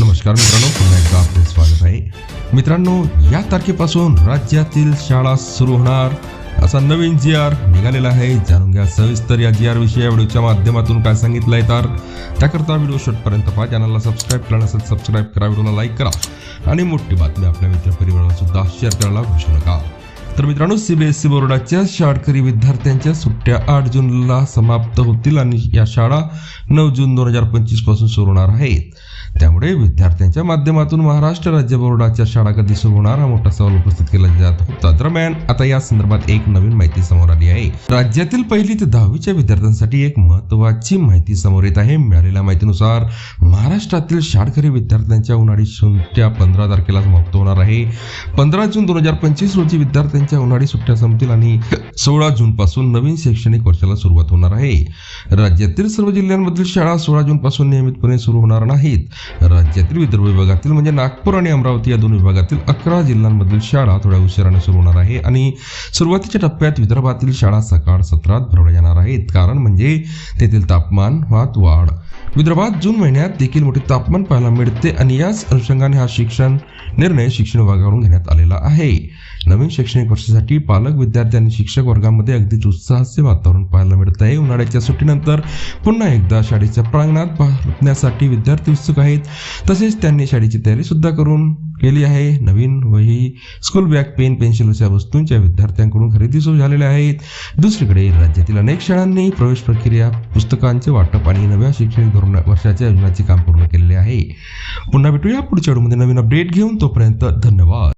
नमस्कार मित्रांनो पुन्हा एकदा आपले स्वागत आहे. मित्रांनो या तारखेपासून राज्यातील शाळा सुरू होणार. असा नवीन जी आर निघालेला आहे. जाणून घ्या सविस्तर या जी आर विषयी या व्हिडिओच्या माध्यमातून काय सांगितलं आहे तर त्याकरता व्हिडिओ शॉर्टपर्यंत पहा. चॅनलला सबस्क्राईब केला नसेल सबस्क्राईब करा. व्हिडिओला लाईक करा. आणि मोठी बातमी आपल्या मित्र परिवाराला सुद्धा शेअर करायला विसरू नका. तर मित्रांनो सीबीएसई बोर्डाच्या शाळकरी विद्यार्थ्यांच्या सुट्ट्या आठ जूनला समाप्त होतील आणि या शाळा नऊ जून दोन हजार पंचवीसपासून सुरू होणार आहेत. त्यामुळे विद्यार्थ्यांच्या माध्यमातून महाराष्ट्र राज्य बोर्डाच्या शाळा कधी सुरू होणार? हा मोठा सवाल उपस्थित केला जात होता. दरम्यान आता या संदर्भात एक नवीन माहिती समोर आली आहे. राज्यातील पहिली ते दहावीच्या विद्यार्थ्यांसाठी एक महत्वाची माहिती समोर येत आहे. मिळालेल्या माहितीनुसार महाराष्ट्रातील शाळकरी विद्यार्थ्यांच्या उन्हाळी सुट्ट्या पंधरा तारखेला समाप्त होणार आहे. पंधरा जून दोन हजार पंचवीस रोजी विद्यार्थ्यांच्या उन्हाळी सुट्ट्या संपतील आणि सोळा जून पासून नवीन शैक्षणिक वर्षाला सुरुवात होणार आहे. राज्यातील सर्व जिल्ह्यांमधील शाळा सोळा जून पासून नियमितपणे सुरू होणार नाहीत. राज्यातील विदर्भ विभागातील म्हणजे नागपूर आणि अमरावती या दोन विभागातील अकरा जिल्ह्यांमधील शाळा थोड्या उशिराने सुरू होणार आहे आणि सुरुवातीच्या टप्प्यात विदर्भातील शाळा सकाळ सत्रात भरवल्या जाणार आहेत. कारण म्हणजे तेथील तापमान वात वाढ विदर्भात जून महिन्यात देखील मोठे तापमान पाहायला मिळते आणि याच अनुषंगाने हा शिक्षण निर्णय शिक्षण विभागाकडून घेण्यात आलेला आहे. नवीन शैक्षणिक वर्षासाठी पालक विद्यार्थी आणि शिक्षक वर्गामध्ये अगदीच उत्साहाचे वातावरण पाहायला मिळत आहे. उन्हाळ्याच्या सुट्टीनंतर पुन्हा एकदा शाळेच्या प्रांगणात पाहण्यासाठी विद्यार्थी उत्सुक आहेत. तसेच त्यांनी शाळेची तयारी सुद्धा करून केली आहे. नवीन वही स्कूल बॅग पेन पेन्सिल अशा वस्तूंच्या विद्यार्थ्यांकडून खरेदी सुरू झालेल्या आहेत. दुसरीकडे राज्यातील अनेक शाळांनी प्रवेश प्रक्रिया पुस्तकांचे वाटप आणि नव्या शैक्षणिक धोरण वर्षाच्या योजनाचे काम पूर्ण केलेले आहे. पुन्हा भेटूया पुढच्या व्हिडिओमध्ये नवीन अपडेट घेऊन. तोपर्यंत धन्यवाद.